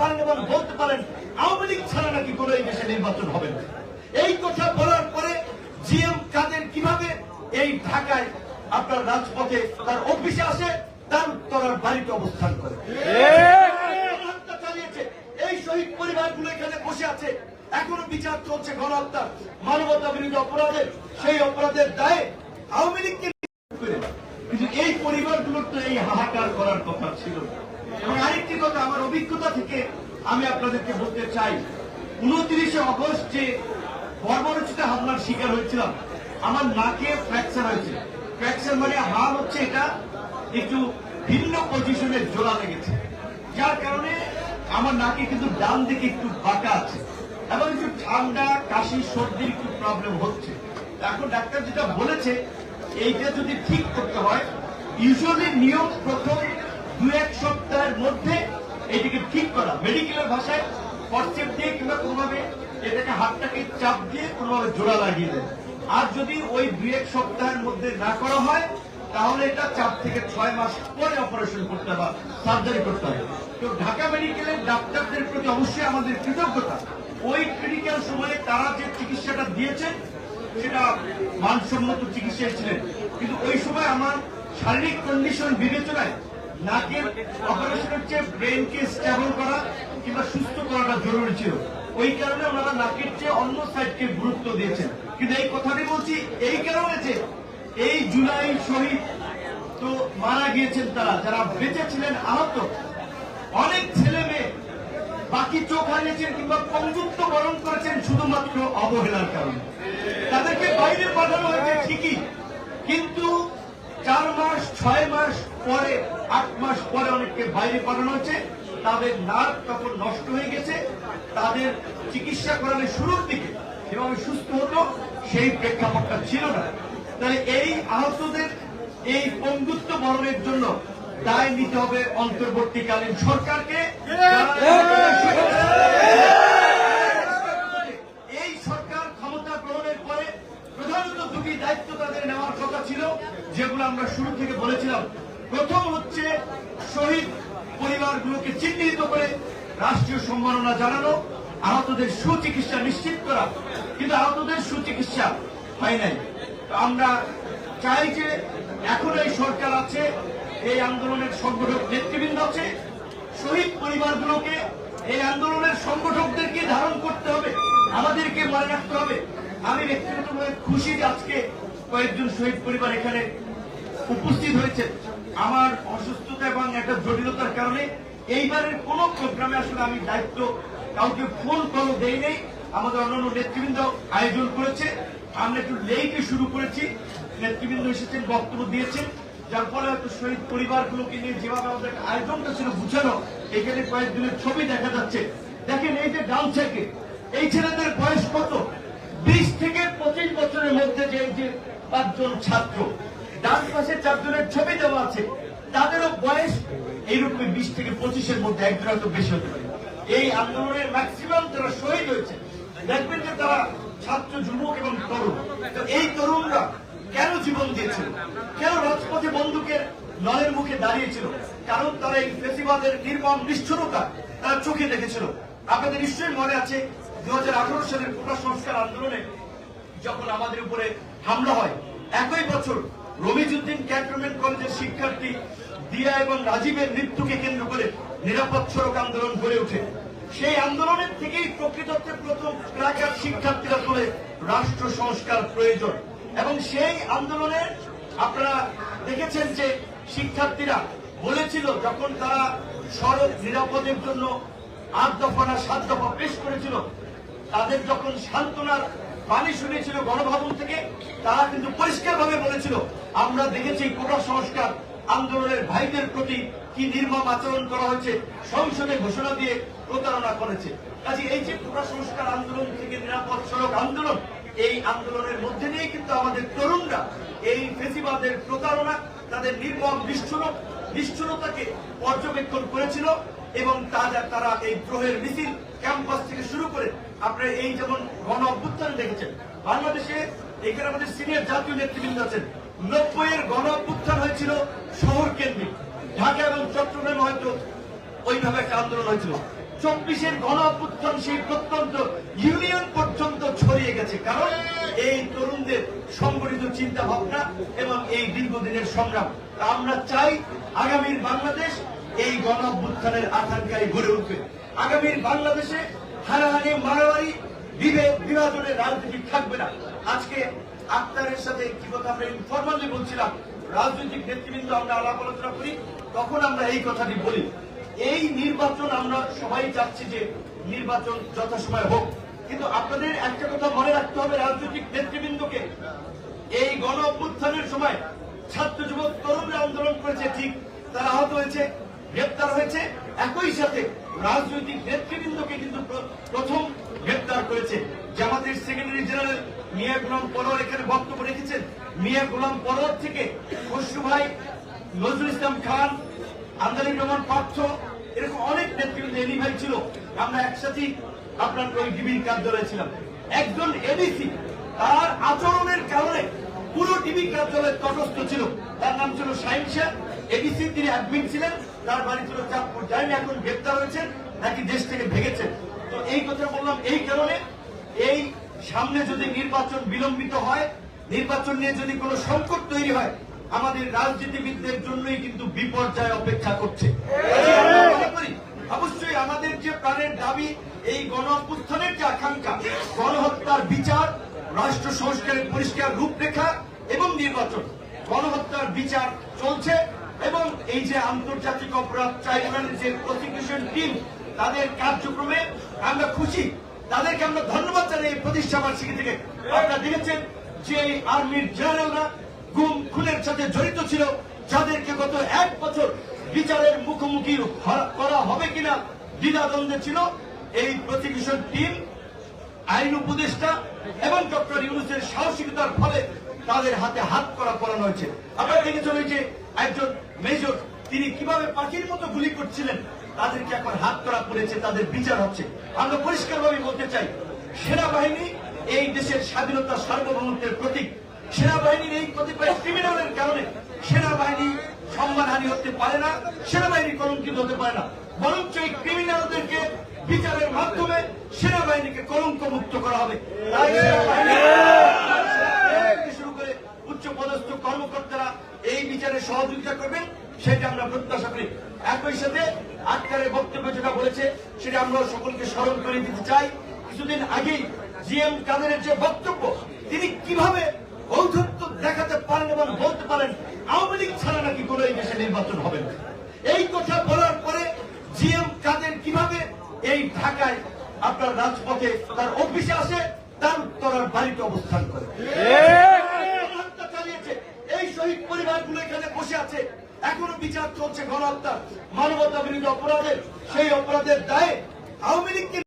পারেন এবং বলতে পারেন, আওয়ামী লীগ ছাড়া নাকি কোনো এই দেশে নির্বাচন হবে না। এই কথা বলার পরে জিএম কাদের কীভাবে এই ঢাকায় আপনার রাজপথে তার অফিসে আসে, তার বাড়িতে অবস্থান করে। এই শহীদ পরিবারগুলো এখানে বসে আছে। এখনও বিচার চলছে গণহত্যা মানবতা বিরোধী অপরাধের, সেই অপরাধের দায়ে আওয়ামী লীগকে কিন্তু এই পরিবারগুলোর তো এই হাহাকার করার কথা। কথা আমার অভিজ্ঞতা থেকে আমি আপনাদেরকে বলতে চাই, উনত্রিশে অগস্ট যে বর্বরচিত হামলার শিকার হয়েছিলাম, আমার নাকে ফ্র্যাকচার হয়েছে। ফ্র্যাকচার মানে হাড় হচ্ছে এটা একটু ভিন্ন পজিশনে জোড়া লেগেছে। যার কারণে আমার নাকে কিন্তু ডান দিকে একটু বাঁকা আছে এবং একটু ঠান্ডা, কাশি, সর্দির একটু প্রবলেম হচ্ছে। এখন ডাক্তার যেটা বলেছে, এইটা যদি ঠিক করতে হয় ইউজুয়ালি নিয়ম প্রথম দু এক সপ্তাহের মধ্যে এটাকে ঠিক করা। মেডিকেলের ভাষায় ফরসেপ দিয়ে কিংবা কোনোভাবে এটাকে হাতটাকে চাপ দিয়ে কোনোভাবে জোড়া লাগিয়ে দেয় আর যদি ওই দু এক সপ্তাহের মধ্যে না করা হয়, তাহলে এটা চার থেকে ছয় মাস পরে অপারেশন করতে হবে সার্জারি করতে হবে। তো ঢাকা মেডিকেলের ডাক্তারদের প্রতি অবশ্যই আমাদের কৃতজ্ঞতা। ওই ক্রিটিক্যাল সময়ে তারা যে চিকিৎসাটা দিয়েছেন, সেটা মানসম্মত চিকিৎসায় ছিলেন। কিন্তু ওই সময় আমার শারীরিক কন্ডিশন বিবেচনায় নাকের অপারেশনের চেয়ে ব্রেনকে স্টেবল করা কিংবা সুস্থ করাটা জরুরি ছিল। ওই কারণে নাকের চেয়ে অন্য সাইডকে গুরুত্ব দিয়েছেন। কিন্তু এই কথাটি বলছি, এই কারণে যে এই জুলাই শহীদ তো মারা গিয়েছেন তারা, যারা বেঁচে ছিলেন আহত। অনেক ছেলে মেয়ে বাকি চোখ হারিয়েছেন কিংবা পঙ্গুত্ব বরণ করেছেন শুধুমাত্র অবহেলার কারণে। তাদেরকে বাইরে পাঠানো হয়েছে ঠিকই, কিন্তু চার মাস, ছয় মাস পরে, আট মাস পরে অনেককে বাইরে পাঠানো হয়েছে। তাদের নার্ভ তখন নষ্ট হয়ে গেছে। তাদের চিকিৎসা করানোর শুরুর দিকে যেভাবে সুস্থ হতো, সেই প্রেক্ষাপটটা ছিল না। তাহলে এই আহতদের এই পঙ্গুত্ব বরণের জন্য দায় নিতে হবে অন্তর্বর্তীকালীন সরকারকে। এই সরকার ক্ষমতা গ্রহণের পরে প্রধানত দুটি দায়িত্ব তাদের নেওয়ার কথা ছিল যেগুলো আমরা শুরু থেকে বলেছিলাম, প্রথম হচ্ছে শহীদ পরিবারগুলোকে চিহ্নিত করে রাষ্ট্রীয় সম্মাননা জানানো, আহতদের সুচিকিৎসা নিশ্চিত করা। কিন্তু আহতদের সুচিকিৎসা হয় নাই। আমরা চাই যে এখন এই সরকার আছে, এই আন্দোলনের সংগঠক নেতৃবৃন্দ আছে, শহীদ পরিবারগুলোকে এই আন্দোলনের সংগঠকদেরকে ধারণ করতে হবে, আমাদেরকে মনে রাখতে হবে। আমি ব্যক্তিগতভাবে খুশি আজকে কয়েকজন শহীদ পরিবার এখানে উপস্থিত হয়েছে। আমার অসুস্থতা এবং একটা জটিলতার কারণে এইবারের কোন প্রোগ্রামে আসলে আমি দায়িত্ব কাউকে ফোন কল দেই নেই। আমাদের অন্যান্য নেতৃবৃন্দ আয়োজন করেছে। আমরা একটু লেইকে শুরু করেছি। নেতৃবৃন্দ এসেছেন, বক্তব্য দিয়েছেন। যার ফলে হয়তো শহীদ পরিবারগুলোকে নিয়ে যেভাবে আমাদের আয়োজনটা ছিল বুঝানো এখানে কয়েকদিনের ছবি দেখা যাচ্ছে। দেখেন এই যে ডাউন থেকে এই ছেলেদের বয়স কত? বিশ থেকে বছরের মধ্যে যে পাঁচজন ছাত্র, ডান পাশে চারজনের ছবি দেওয়া আছে, তাদেরও বয়স এইরকম বিশ থেকে পঁচিশের মধ্যে একজন হয়তো বেশি হতে পারে। এই আন্দোলনের ম্যাক্সিমাম যারা শহীদ হয়েছে, দেখবেন যে তারা ছাত্র, যুবক এবং তরুণ। তো এই তরুণরা কেন জীবন দিয়েছিল? কেন রাজপথে বন্দুকের নলের মুখে দাঁড়িয়েছিল? কারণ তারা এই ফেসিবাদের নির্মম নিষ্ঠুরতা তারা চোখে দেখেছিল। আপনাদের নিশ্চয়ই মনে আছে দুই হাজার আঠারো সালের কোটা সংস্কার আন্দোলনে যখন আমাদের উপরে হামলা হয়, একই বছর রবিজুদ্দিন ক্যান্টনমেন্ট কলেজের শিক্ষার্থী দিয়া এবং রাজীবের মৃত্যুকে কেন্দ্র করে নিরাপদ সড়ক আন্দোলন গড়ে ওঠে। সেই আন্দোলনের থেকেই প্রকৃতত্বে প্রথম এলাকার শিক্ষার্থীরা তোলে রাষ্ট্র সংস্কার প্রয়োজন। এবং সেই আন্দোলনে আপনারা দেখেছেন যে শিক্ষার্থীরা বলেছিল, যখন তারা সড়ক নিরাপদের জন্য আট দফা না সাত দফা পেশ করেছিল, তাদের যখন সান্ত্বনার বাণী শুনেছিল গণভবন থেকে, তারা কিন্তু পরিষ্কারভাবে বলেছিল, আমরা দেখেছি কোটা সংস্কার আন্দোলনের ভাইদের প্রতি কি নির্মম আচরণ করা হয়েছে, সংসদে ঘোষণা দিয়ে প্রতারণা করেছে। কাজে এই যে কোটা সংস্কার আন্দোলন থেকে নিরাপদ সড়ক আন্দোলন, এই আন্দোলনের মধ্যে দিয়ে কিন্তু আমাদের তরুণরা এই ফেসিবাদের প্রতারণা, তাদের নির্মম নিষ্ঠুর নিষ্ঠুরতাকে পর্যবেক্ষণ করেছিল। এবং তারা তারা এই গ্রহের মিছিল ক্যাম্পাস থেকে শুরু করে আপনারা এই যেমন গণ অভ্যুত্থান দেখেছেন, বাংলাদেশে এখানে আমাদের সিনিয়র জাতীয় নেতৃবৃন্দ আছেন। নব্বই এর গণ অভ্যুত্থান হয়েছিল শহর কেন্দ্রিক। ঢাকা এবং চট্টগ্রামে হয়তো ওইভাবে একটা আন্দোলন হয়েছিল। চব্বিশের গণ অভ্যুত্থান সেই প্রত্যন্ত ইউনিয়ন পর্যন্ত ছড়িয়ে গেছে। কারণ এই তরুণদের সংগঠিত চিন্তা ভাবনা এবং এই দীর্ঘদিনের সংগ্রাম। আমরা চাই আগামীর বাংলাদেশ এই গণ অভ্যুত্থানের আকাঙ্ক্ষায় গড়ে উঠবে। আগামীর বাংলাদেশে হানাহানি, মারামারি, বিভেদ, বিভাজনের রাজনীতি থাকবে না। আজকে আক্তারের সাথে কি কথা আমরা ইনফরমালি বলছিলাম। রাজনৈতিক নেতৃবৃন্দ আমরা আলাপ আলোচনা করি, তখন আমরা এই কথাটি বলি। এই নির্বাচন আমরা সবাই চাচ্ছি যে নির্বাচন যথাসময় হোক। কিন্তু আপনাদের একটা কথা মনে রাখতে হবে, রাজনৈতিক নেতৃবৃন্দকে। এই গণ অভ্যুত্থানের সময় ছাত্র যুবক, তরুণরা আন্দোলন করেছে, ঠিক, তারা আহত হয়েছে। গ্রেপ্তার হয়েছে। একই সাথে রাজনৈতিক নেতৃবৃন্দকে কিন্তু প্রথম গ্রেপ্তার করেছে। জামাতের সেক্রেটারি জেনারেল মিয়া গোলাম পরোয়ার এখানে বক্তব্য রেখেছেন। মিয়া গোলাম পরোয়ার থেকে খসরু ভাই, নজরুল ইসলাম খান আন্দালিক রহমান পার্থ, এরকম অনেক নেতৃবৃন্দ এনি ভাই ছিল। আমরা একসাথে আপনার ওই ডিবির কার্যালয়ে ছিলাম। একজন এডিসি তার আচরণের কারণে পুরো টিভি কার্যালয় তটস্থ ছিল। তার নাম ছিল শাহিন শাহ এডিসি তিনি অ্যাডমিন ছিলেন। তার বাড়ি ছিল চাঁদপুর। জানি এখন গ্রেপ্তার হয়েছেন নাকি দেশ থেকে ভেগেছেন তো এই কথা বললাম এই কারণে এই সামনে যদি নির্বাচন বিলম্বিত হয় নির্বাচন নিয়ে যদি কোনো সংকট তৈরি হয় আমাদের রাজনীতিবিদদের জন্যই কিন্তু বিপর্যয় অপেক্ষা করছে। করি, অবশ্যই আমাদের যে প্রাণের দাবি এই গণ অভ্যুত্থানের যে আকাঙ্ক্ষা গণহত্যার বিচার রাষ্ট্র সংস্কারের পরিষ্কার রূপরেখা এবং নির্বাচন গণহত্যার বিচার চলছে। এই যে আন্তর্জাতিক অপরাধ ট্রাইব্যুনালের যে প্রসিকিউশন টিম তাদের কার্যক্রমে আমরা খুশি। তাদেরকে আমরা ধন্যবাদ জানাই প্রতিষ্ঠা বার্ষিকী থেকে আপনারা দেখেছেন যে আর্মির জেনারেলরা গুম, খুনের সাথে জড়িত ছিল, যাদেরকে গত এক বছর বিচারের মুখোমুখি করা হবে কিনা দ্বিধাদ্বন্দ্বে ছিল। এই প্রসিকিউশন টিম আইন উপদেষ্টা এবং ডক্টর ইউনুসের সাহসিকতার ফলে তাদের হাতে হাত করা পড়ানো হয়েছে। আপনারা দেখেছেন যে একজন মেজর, তিনি কীভাবে পাখির মতো গুলি করছিলেন, তাদেরকে এখন হাত করা পড়েছে, তাদের বিচার হচ্ছে। আমরা পরিষ্কারভাবে বলতে চাই, সেনাবাহিনী এই দেশের স্বাধীনতা সার্বভৌমত্বের প্রতীক। সেনাবাহিনীর এই কতিপয় ক্রিমিনালের কারণে সেনাবাহিনী সম্মানহানি হতে পারে না, সেনাবাহিনী কলঙ্কিত হতে পারে না। বরঞ্চ এই ক্রিমিনালদেরকে বিচারের মাধ্যমে সেনাবাহিনীকে কলঙ্ক মুক্ত করা হবে। তাই সেনাবাহিনী থেকে শুরু করে উচ্চ পদস্থ কর্মকর্তারা এই বিচারে সহযোগিতা করবেন সেটা আমরা প্রত্যাশা করি। একই সাথে আটকারের বক্তব্য যেটা বলেছে সেটা আমরা সকলকে স্মরণ করে দিতে চাই। কিছুদিন আগেই জিএম কাদেরের যে বক্তব্য তিনি কীভাবে ঔদ্ধত্য দেখাতে পারেন এবং বলতে পারেন আওয়ামী লীগ ছাড়া নাকি কোনো এই দেশে নির্বাচন হবে না। এই কথা বলার পরে জি এম কাদের কীভাবে এই ঢাকায় আপনার রাজপথে তার অফিসে আসে তার উত্তরার বাড়িতে অবস্থান করে। চালিয়েছে। এই শহীদ পরিবারগুলো এখানে বসে আছে। এখনও বিচার চলছে গণহত্যা মানবতা বিরোধী অপরাধের সেই অপরাধের দায়ে আওয়ামী লীগকে